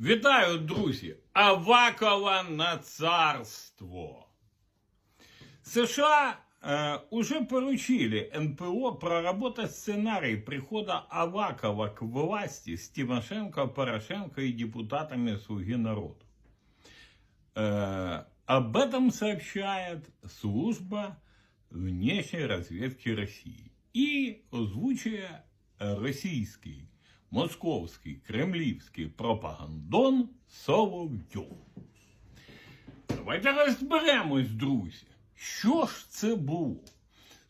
Вітаю, друзі! Авакова на царство. США э, уже поручили НПО проработать сценарий прихода Авакова к власти с Тимошенко, Порошенко и депутатами «Слуги народа». Э, об этом сообщает служба внешней разведки России и озвучивая российский, московский, кремлівський пропагандон Соловйов. Давайте розберемось, друзі. Що ж це було?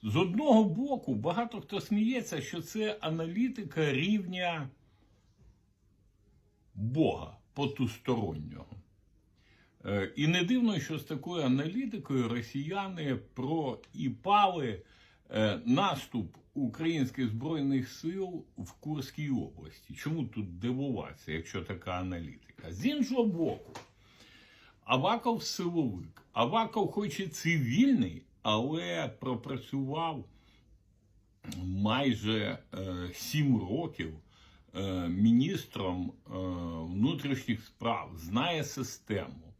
З одного боку, багато хто сміється, що це аналітика рівня Бога потустороннього. Е, І не дивно, що з такою аналітикою росіяни проіпали е, наступ українських збройних сил в Курській області. Чому тут дивуватися, якщо така аналітика? З іншого боку, Аваков силовик. Аваков хоч і цивільний, але пропрацював майже е, років е, міністром е, внутрішніх справ, знає систему,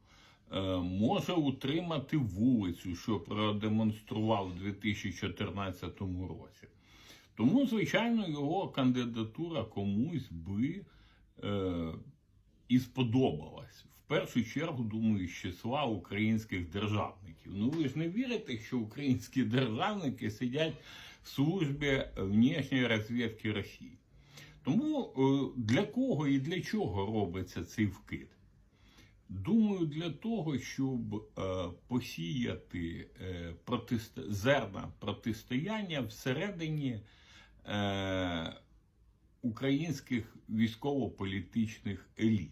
е, може утримати вулицю, що продемонстрував у 2014 році. Тому, звичайно, його кандидатура комусь би е, і сподобалась. В першу чергу, думаю, з числа українських державників. Ну ви ж не вірите, що українські державники сидять в службі внешньої розвідки Росії. Тому е, для кого і для чого робиться цей вкид? Думаю, для того, щоб е, посіяти е, протист... зерна протистояння всередині е, українських військово-політичних еліт.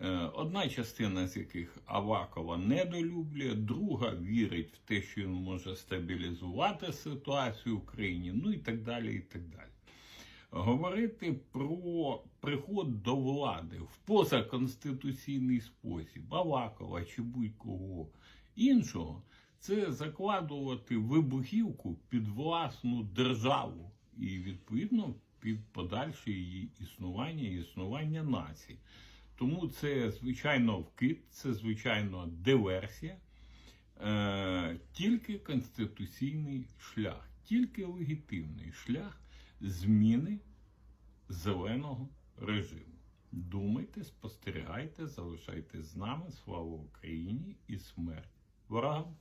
Е, Одна частина з яких Авакова недолюблює, друга вірить в те, що він може стабілізувати ситуацію в Україні, ну і так далі. і так далі. Говорити про приход до влади в позаконституційний спосіб Авакова чи будь-кого іншого, це закладувати вибухівку під власну державу і, відповідно, під подальше її існування і існування нації. Тому це, звичайно, вкид, це, звичайно, диверсія, е, тільки конституційний шлях, тільки легітимний шлях зміни зеленого режиму. Думайте, спостерігайте, залишайтесь з нами. Слава Україні і смерть ворогам!